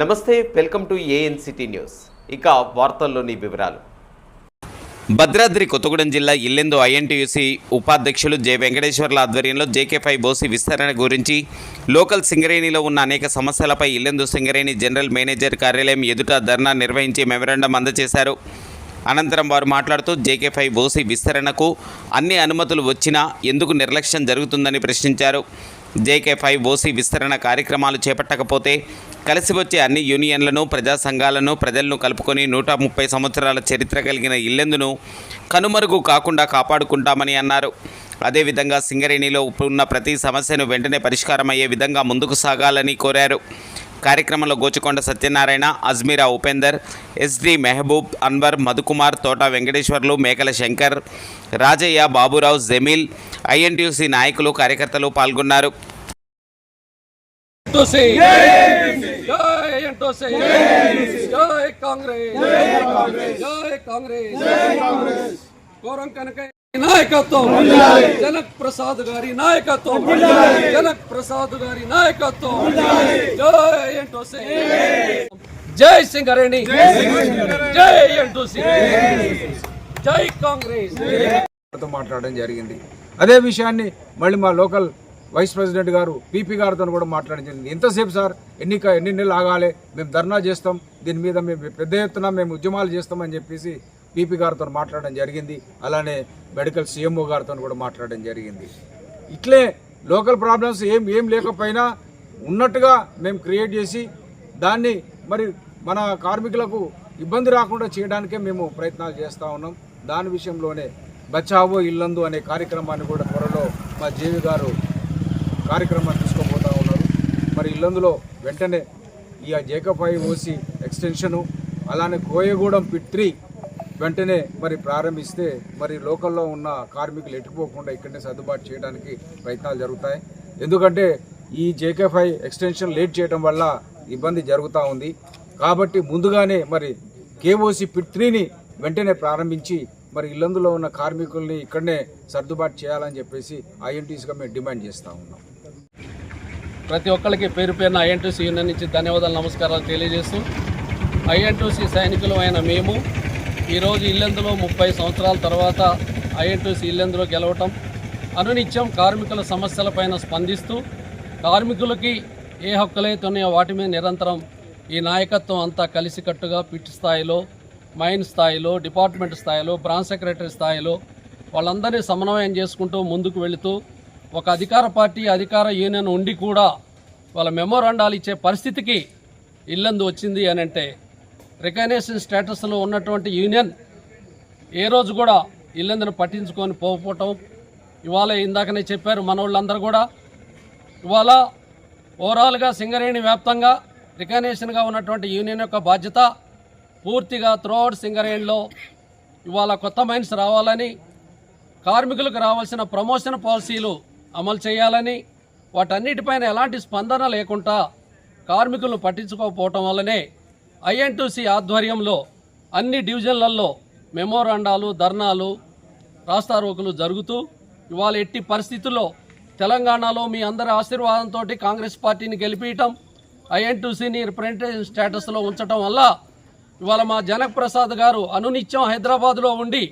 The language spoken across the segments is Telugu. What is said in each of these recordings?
నమస్తే వెల్కమ్ టు ఏఎన్సిటీ న్యూస్. ఇక వార్తల్లోని వివరాలు. భద్రాద్రి కొత్తగూడెం జిల్లా ఇల్లెందు ఐఎన్టీయూసీ ఉపాధ్యక్షులు జె వెంకటేశ్వర్ల ఆధ్వర్యంలో జేకే ఫైవ్ బోసి విస్తరణ గురించి లోకల్ సింగరేణిలో ఉన్న అనేక సమస్యలపై ఇల్లెందు సింగరేణి జనరల్ మేనేజర్ కార్యాలయం ఎదుట ధర్నా నిర్వహించి మెమరాండం అందజేశారు. అనంతరం వారు మాట్లాడుతూ జేకే ఫైవ్ ఓసీ విస్తరణకు అన్ని అనుమతులు వచ్చినా ఎందుకు నిర్లక్ష్యం జరుగుతుందని ప్రశ్నించారు. జేకే ఫైవ్ ఓసీ విస్తరణ కార్యక్రమాలు చేపట్టకపోతే కలిసి వచ్చే అన్ని యూనియన్లను ప్రజా సంఘాలను ప్రజలను కలుపుకొని నూట ముప్పై సంవత్సరాల చరిత్ర కలిగిన ఇల్లెందును కనుమరుగు కాకుండా కాపాడుకుంటామని అన్నారు. అదేవిధంగా సింగరేణిలో ఉన్న ప్రతి సమస్యను వెంటనే పరిష్కారమయ్యే విధంగా ముందుకు సాగాలని కోరారు. కార్యక్రమంలో గోచుకొండ సత్యనారాయణ అజ్మీరా ఉపేందర్ ఎస్డి మెహబూబ్ అన్వర్ మధుకుమార్ తోట వెంకటేశ్వర్లు మేకల శంకర్ రాజయ్య బాబురావు జమీల్ ఐఎన్టీయూసీ నాయకులు కార్యకర్తలు పాల్గొన్నారు. కాంగ్రెస్ నాయకత్వం. జనక్ ప్రసాద్ గారి నాయకత్వం. జనక్ ప్రసాద్ గారి నాయకత్వం. జై ఎంటోసీ జై సింగరేణి. జై ఎంటోసీ జై కాంగ్రెస్. మాట్లాడడం జరిగింది. అదే విషయాన్ని మళ్ళీ మా లోకల్ వైస్ ప్రెసిడెంట్ గారు పీపీ గారితో కూడా మాట్లాడడం జరిగింది. ఎంతసేపు సార్? ఎన్నిక ఎన్ని నెలలు ఆగాలి? మేము ధర్నా చేస్తాం. దీని మీద మేము పెద్ద ఎత్తున మేము ఉద్యమాలు చేస్తామని చెప్పేసి పీపీ గారితో మాట్లాడడం జరిగింది. అలానే మెడికల్ సీఎంఓ గారితో కూడా మాట్లాడడం జరిగింది. ఇట్లే లోకల్ ప్రాబ్లమ్స్ ఏం ఏం లేకపోయినా ఉన్నట్టుగా మేము క్రియేట్ చేసి దాన్ని మరి మన కార్మికులకు ఇబ్బంది రాకుండా చేయడానికే మేము ప్రయత్నాలు చేస్తూ ఉన్నాం. దాని విషయంలోనే బచావో ఇల్లందు అనే కార్యక్రమాన్ని కూడా త్వరలో మా జీవి గారు కార్యక్రమాన్ని తీసుకోబోతా ఉన్నారు. మరి ఇల్లందులో వెంటనే ఈ జేకపాయి ఓసి ఎక్స్టెన్షను అలానే కోయగూడెం పిట్ త్రీ వెంటనే మరి ప్రారంభిస్తే మరి లోకల్లో ఉన్న కార్మికులు ఎట్టుకోకుండా ఇక్కడనే సర్దుబాటు చేయడానికి ప్రయత్నాలు జరుగుతాయి. ఎందుకంటే ఈ జేకే ఫైవ్ ఎక్స్టెన్షన్ లేట్ చేయడం వల్ల ఇబ్బంది జరుగుతూ ఉంది. కాబట్టి ముందుగానే మరి కేఓసి పిట్ త్రీని వెంటనే ప్రారంభించి మరి ఇల్లందులో ఉన్న కార్మికుల్ని ఇక్కడనే సర్దుబాటు చేయాలని చెప్పేసి ఐఎన్టీసీగా మేము డిమాండ్ చేస్తూ ఉన్నాం. ప్రతి ఒక్కరికి పేరు పేరున ఐఎన్టీసీ యూనియన్ నుంచి ధన్యవాదాలు నమస్కారాలు తెలియజేస్తూ ఐఎన్టీసీ సైనికులు అయిన మేము ఈరోజు ఇల్లెందులో ముప్పై సంవత్సరాల తర్వాత ఐఎన్టీసీ ఇల్లెందులో గెలవటం అనునిత్యం కార్మికుల సమస్యలపైన స్పందిస్తూ కార్మికులకి ఏ హక్కులైతున్నాయో వాటి మీద నిరంతరం ఈ నాయకత్వం అంతా కలిసికట్టుగా పిట్ స్థాయిలో మైన్ స్థాయిలో డిపార్ట్మెంట్ స్థాయిలో బ్రాంచ్ సెక్రటరీ స్థాయిలో వాళ్ళందరినీ సమన్వయం చేసుకుంటూ ముందుకు వెళుతూ ఒక అధికార పార్టీ అధికార యూనియన్ ఉండి కూడా వాళ్ళ మెమోరాండాలు ఇచ్చే పరిస్థితికి ఇల్లందు వచ్చింది అని అంటే రికగ్నేషన్ స్టేటస్లో ఉన్నటువంటి యూనియన్ ఏ రోజు కూడా ఇల్లందని పట్టించుకొని పోకపోవటం. ఇవాళ ఇందాకనే చెప్పారు మన వాళ్ళందరూ కూడా. ఇవాళ ఓవరాల్గా సింగరేణి వ్యాప్తంగా రికగ్నేషన్గా ఉన్నటువంటి యూనియన్ యొక్క బాధ్యత పూర్తిగా త్రోఅవుట్ సింగరేణిలో ఇవాళ కొత్త మైన్స్ రావాలని కార్మికులకు రావాల్సిన ప్రమోషన్ పాలసీలు అమలు చేయాలని వాటన్నిటిపైన ఎలాంటి స్పందన లేకుండా కార్మికులను పట్టించుకోకపోవటం వల్లనే ఐఎన్టీసీ ఆధ్వర్యంలో అన్ని డివిజన్లలో మెమోరాండాలు ధర్నాలు రాస్తారోకులు జరుగుతూ ఇవాళ ఎట్టి పరిస్థితుల్లో తెలంగాణలో మీ అందరి ఆశీర్వాదంతో కాంగ్రెస్ పార్టీని గెలిపించటం ఐఎన్టీసీని రిప్రజెంటేషన్ స్టేటస్లో ఉంచటం వల్ల ఇవాళ మా జనక్ ప్రసాద్ గారు అనునిత్యం హైదరాబాద్లో ఉండి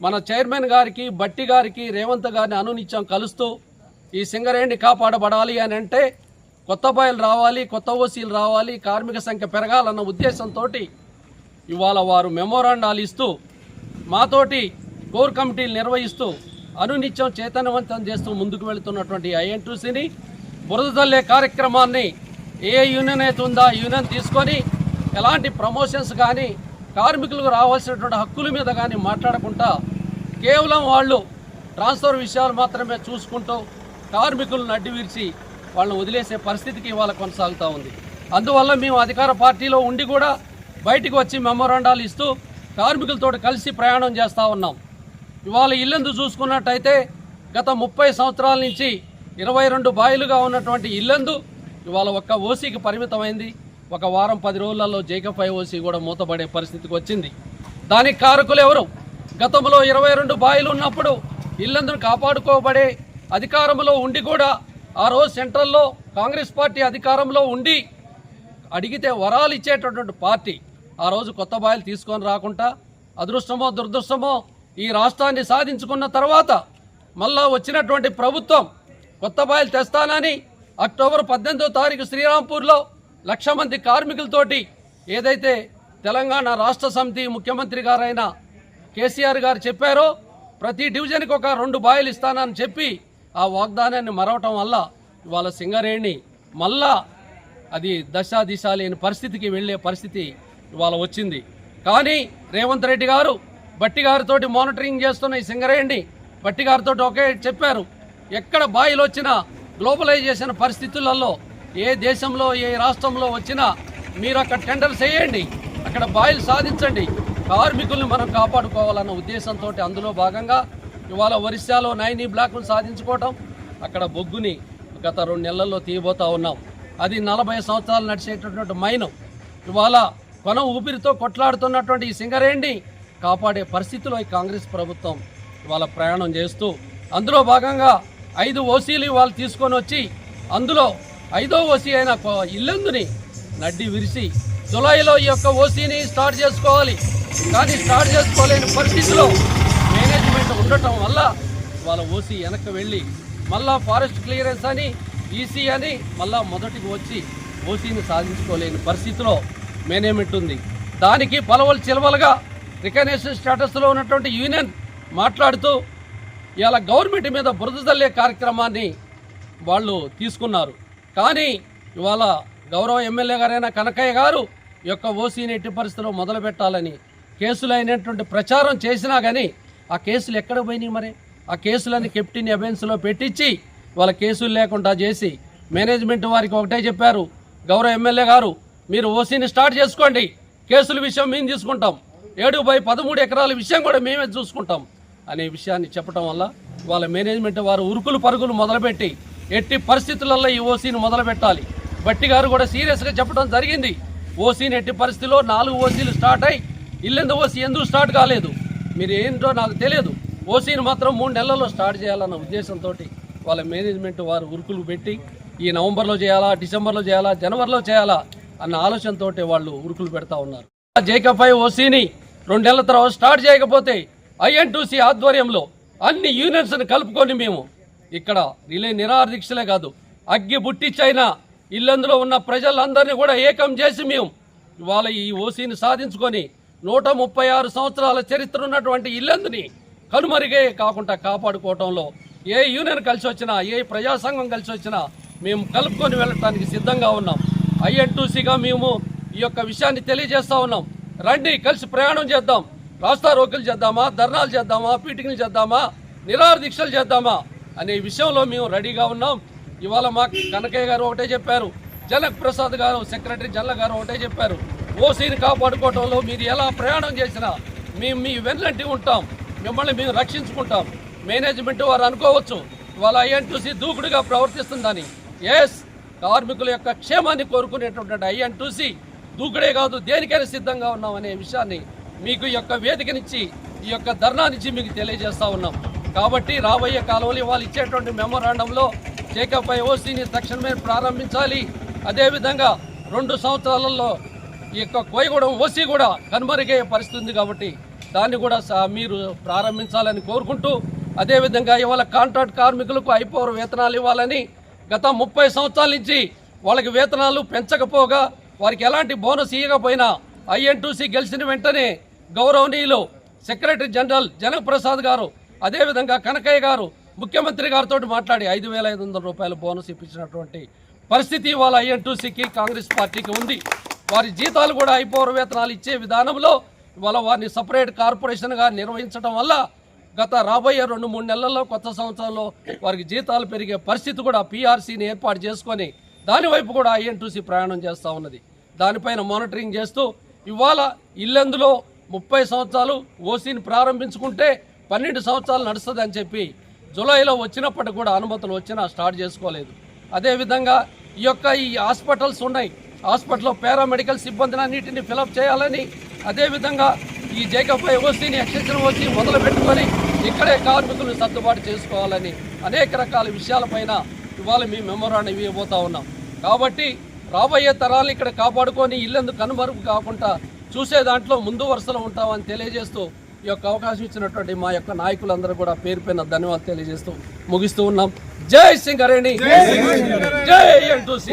మన చైర్మన్ గారికి బట్టి గారికి రేవంత్ గారిని అనునిత్యం కలుస్తూ ఈ సింగరేణి కాపాడబడాలి అని అంటే కొత్త బాయిలు రావాలి కొత్త ఓసీలు రావాలి కార్మిక సంఖ్య పెరగాలన్న ఉద్దేశంతో ఇవాళ వారు మెమోరాండాలు ఇస్తూ మాతోటి కోర్ కమిటీలు నిర్వహిస్తూ అనునిత్యం చైతన్యవంతం చేస్తూ ముందుకు వెళుతున్నటువంటి ఐఎన్టీసీని బురద తల్లే కార్యక్రమాన్ని ఏ యూనియన్ అయితే ఉందో ఆ యూనియన్ తీసుకొని ఎలాంటి ప్రమోషన్స్ కానీ కార్మికులకు రావాల్సినటువంటి హక్కుల మీద కానీ మాట్లాడకుండా కేవలం వాళ్ళు ట్రాన్స్ఫర్ విషయాలు మాత్రమే చూసుకుంటూ కార్మికులను అడ్డు విరిచి వాళ్ళని వదిలేసే పరిస్థితికి ఇవాళ కొనసాగుతూ ఉంది. అందువల్ల మేము అధికార పార్టీలో ఉండి కూడా బయటికి వచ్చి మెమోరాండాలు ఇస్తూ కార్మికులతో కలిసి ప్రయాణం చేస్తూ ఉన్నాం. ఇవాళ ఇల్లెందు చూసుకున్నట్టయితే గత ముప్పై సంవత్సరాల నుంచి ఇరవై రెండు బాయిలుగా ఉన్నటువంటి ఇల్లెందు ఇవాళ ఒక్క ఓసీకి పరిమితమైంది. ఒక వారం పది రోజులలో జేకఫ్ ఓసీ కూడా మూతపడే పరిస్థితికి వచ్చింది. దానికి కారకులు ఎవరు? గతంలో ఇరవై రెండు బాయిలు ఉన్నప్పుడు ఇల్లందును కాపాడుకోబడే అధికారంలో ఉండి కూడా ఆ రోజు సెంట్రల్లో కాంగ్రెస్ పార్టీ అధికారంలో ఉండి అడిగితే వరాలు ఇచ్చేటటువంటి పార్టీ ఆ రోజు కొత్త బాయిలు తీసుకొని రాకుండా అదృష్టమో దురదృష్టమో ఈ రాష్ట్రాన్ని సాధించుకున్న తర్వాత మళ్ళా వచ్చినటువంటి ప్రభుత్వం కొత్త బాయిలు తెస్తానని అక్టోబర్ పద్దెనిమిదో తారీఖు శ్రీరాంపూర్లో లక్ష మంది కార్మికులతోటి ఏదైతే తెలంగాణ రాష్ట్ర సమితి ముఖ్యమంత్రి గారైన కేసీఆర్ గారు చెప్పారో ప్రతి డివిజన్కి ఒక రెండు బాయిలు ఇస్తానని చెప్పి ఆ వాగ్దానాన్ని మరవటం వల్ల ఇవాళ సింగరేణి మళ్ళా అది దశ దిశ లేని పరిస్థితికి వెళ్ళే పరిస్థితి ఇవాళ వచ్చింది. కానీ రేవంత్ రెడ్డి గారు బట్టి గారితోటి మానిటరింగ్ చేస్తున్న ఈ సింగరేణి బట్టి గారితో ఒకే చెప్పారు ఎక్కడ బాయిలు వచ్చినా గ్లోబలైజేషన్ పరిస్థితులలో ఏ దేశంలో ఏ రాష్ట్రంలో వచ్చినా మీరు అక్కడ టెండర్ చేయండి అక్కడ బాయిలు సాధించండి కార్మికుల్ని మనం కాపాడుకోవాలన్న ఉద్దేశంతో అందులో భాగంగా ఇవాళ ఒరిస్సాలో నైని బ్లాక్ను సాధించుకోవటం అక్కడ బొగ్గుని గత రెండు నెలల్లో తీయబోతా ఉన్నాం. అది నలభై సంవత్సరాలు నడిచేటటువంటి మైనం. ఇవాళ కొన ఊపిరితో కొట్లాడుతున్నటువంటి ఈ సింగరేణిని కాపాడే పరిస్థితిలో ఈ కాంగ్రెస్ ప్రభుత్వం ఇవాళ ప్రయాణం చేస్తూ అందులో భాగంగా ఐదు ఓసీలు వాళ్ళు తీసుకొని వచ్చి అందులో ఐదో ఓసీ అయిన ఇల్లందుని నడ్డి విరిసి జులైలో ఈ యొక్క ఓసీని స్టార్ట్ చేసుకోవాలి. కానీ స్టార్ట్ చేసుకోలేని పరిస్థితిలో మేనేజ్మెంట్ ఉండటం వల్ల వాళ్ళ ఓసీ వెనక్కి వెళ్ళి మళ్ళా ఫారెస్ట్ క్లియరెన్స్ అని ఈసీ అని మళ్ళా మొదటికి వచ్చి ఓసీని సాధించుకోలేని పరిస్థితిలో మేనేజ్మెంట్ ఉంది. దానికి పలవలు చిలవలుగా రికగ్నేషన్ స్టేటస్లో ఉన్నటువంటి యూనియన్ మాట్లాడుతూ ఇవాళ గవర్నమెంట్ మీద బురద కార్యక్రమాన్ని వాళ్ళు తీసుకున్నారు. కానీ ఇవాళ గౌరవ ఎమ్మెల్యే గారైన కనకయ్య గారు యొక్క ఓసీని ఎట్టి పరిస్థితిలో మొదలు పెట్టాలని కేసులు అయినటువంటి ప్రచారం చేసినా కానీ ఆ కేసులు ఎక్కడ పోయినాయి మరి? ఆ కేసులన్నీ కెప్టెన్ అబెన్స్లో పెట్టించి వాళ్ళ కేసులు లేకుండా చేసి మేనేజ్మెంట్ వారికి ఒకటే చెప్పారు. గౌరవ ఎమ్మెల్యే గారు మీరు ఓసీని స్టార్ట్ చేసుకోండి. కేసుల విషయం మేము తీసుకుంటాం. ఏడు బై పదమూడు ఎకరాల విషయం కూడా మేమే చూసుకుంటాం. అనే విషయాన్ని చెప్పడం వల్ల వాళ్ళ మేనేజ్మెంట్ వారు ఉరుకులు పరుగులు మొదలుపెట్టి ఎట్టి పరిస్థితులలో ఈ ఓసీని మొదలుపెట్టాలి. బట్టి గారు కూడా సీరియస్గా చెప్పడం జరిగింది. ఓసీని ఎట్టి పరిస్థితిలో నాలుగు ఓసీలు స్టార్ట్ అయి ఇల్లెందు ఓసీ ఎందుకు స్టార్ట్ కాలేదు? మీరు ఏంటో నాకు తెలియదు. ఓసీని మాత్రం మూడు నెలల్లో స్టార్ట్ చేయాలన్న ఉద్దేశంతో వాళ్ళ మేనేజ్మెంట్ వారు ఉరుకులు పెట్టి ఈ నవంబర్లో చేయాలా డిసెంబర్లో చేయాలా జనవరిలో చేయాలా అన్న ఆలోచనతో వాళ్ళు ఉరుకులు పెడతా ఉన్నారు. జేకఫై ఓసీని రెండు నెలల తర్వాత స్టార్ట్ చేయకపోతే ఐఎన్టీసీ ఆధ్వర్యంలో అన్ని యూనియన్స్ని కలుపుకొని మేము ఇక్కడ రిలే నిరాదీక్షలే కాదు అగ్గి బుట్టిచ్చైనా ఇల్లందులో ఉన్న ప్రజలందరినీ కూడా ఏకం చేసి మేము ఇవాళ ఈ ఓసీని సాధించుకొని నూట ముప్పై ఆరు సంవత్సరాల చరిత్ర ఉన్నటువంటి ఇల్లందుని కనుమరిగే కాకుండా కాపాడుకోవటంలో ఏ యూనియన్ కలిసి వచ్చినా ఏ ప్రజాసంఘం కలిసి వచ్చినా మేము కలుపుకొని వెళ్ళటానికి సిద్ధంగా ఉన్నాం. ఐఎన్టూసీగా మేము ఈ యొక్క విషయాన్ని తెలియజేస్తా ఉన్నాం. రండి కలిసి ప్రయాణం చేద్దాం. రాస్తా రోకులు చేద్దామా? ధర్నాలు చేద్దామా? పీటికలు చేద్దామా? నిరాహార దీక్షలు చేద్దామా? అనే విషయంలో మేము రెడీగా ఉన్నాం. ఇవాళ మా కనకయ్య గారు ఒకటే చెప్పారు. జనక్ ప్రసాద్ గారు సెక్రటరీ జల్ల గారు ఒకటే చెప్పారు. ఓసీని కాపాడుకోవటంలో మీరు ఎలా ప్రయాణం చేసినా మేము మీ వెన్నంటి ఉంటాం. మిమ్మల్ని మేము రక్షించుకుంటాం. మేనేజ్మెంట్ వారు అనుకోవచ్చు వాళ్ళ ఐఎన్టీసీ దూకుడుగా ప్రవర్తిస్తుందని. ఎస్ కార్మికుల యొక్క క్షేమాన్ని కోరుకునేటటువంటి ఐఎన్టీసీ దూకుడే కాదు దేనికైనా సిద్ధంగా ఉన్నాం అనే విషయాన్ని మీకు ఈ యొక్క వేదికనిచ్చి ఈ యొక్క ధర్నానిచ్చి మీకు తెలియజేస్తూ ఉన్నాం. కాబట్టి రాబోయే కాలంలో వాళ్ళు ఇచ్చేటువంటి మెమోరాండంలో జేకపై ఓసీని తక్షణమే ప్రారంభించాలి. అదేవిధంగా రెండు సంవత్సరాలలో ఈ యొక్క కోయగూడెం ఓసీ కూడా కనుమరుగే పరిస్థితి ఉంది కాబట్టి దాన్ని కూడా మీరు ప్రారంభించాలని కోరుకుంటూ అదేవిధంగా ఇవాళ కాంట్రాక్ట్ కార్మికులకు అయిపోరు వేతనాలు ఇవ్వాలని గత ముప్పై సంవత్సరాల నుంచి వాళ్ళకి వేతనాలు పెంచకపోగా వారికి ఎలాంటి బోనస్ ఇవ్వకపోయినా ఐఎన్టీసీ గెలిచిన వెంటనే గౌరవనీయులు సెక్రటరీ జనరల్ జనకప్రసాద్ గారు అదేవిధంగా కనకయ్య గారు ముఖ్యమంత్రి గారితో మాట్లాడి ఐదు వేల ఐదు వందల రూపాయల బోనస్ ఇప్పించినటువంటి పరిస్థితి వాళ్ళ ఐఎన్టీసీకి కాంగ్రెస్ పార్టీకి ఉంది. వారి జీతాలు కూడా అయిపోరు వేతనాలు ఇచ్చే విధానంలో ఇవాళ వారిని సపరేట్ కార్పొరేషన్గా నిర్వహించడం వల్ల గత రాబోయే రెండు మూడు నెలల్లో కొత్త సంవత్సరంలో వారికి జీతాలు పెరిగే పరిస్థితి కూడా పీఆర్సీని ఏర్పాటు చేసుకొని దానివైపు కూడా ఐఎన్టీసీ ప్రయాణం చేస్తూ ఉన్నది. దానిపైన మానిటరింగ్ చేస్తూ ఇవాళ ఇల్లెందులో ముప్పై సంవత్సరాలు ఓసీని ప్రారంభించుకుంటే పన్నెండు సంవత్సరాలు నడుస్తుంది అని చెప్పి జూలైలో వచ్చినప్పటికి కూడా అనుమతులు వచ్చినా స్టార్ట్ చేసుకోలేదు. అదేవిధంగా ఈ యొక్క ఈ హాస్పిటల్స్ ఉన్నాయి. హాస్పిటల్లో పారామెడికల్ సిబ్బందిని అన్నింటినీ ఫిలప్ చేయాలని అదేవిధంగా ఈ జేకపై ఓసీని ఎక్స్టెన్షన్ వచ్చి మొదలు పెట్టుకొని ఇక్కడే కార్మికులను సర్దుబాటు చేసుకోవాలని అనేక రకాల విషయాలపైన ఇవాళ మీ మెమోరాన్ని ఇవ్వబోతా ఉన్నాం. కాబట్టి రాబోయే తరాలు ఇక్కడ కాపాడుకొని ఇల్లెందుకు కనుమరుగు కాకుండా చూసే దాంట్లో ముందు వరుసలో ఉంటామని తెలియజేస్తూ ఈ యొక్క అవకాశం ఇచ్చినటువంటి మా యొక్క నాయకులందరూ కూడా పేరు పైన ధన్యవాదాలు తెలియజేస్తూ ముగిస్తూ ఉన్నాం. జై సింగరేణి జై ఎన్టీసీ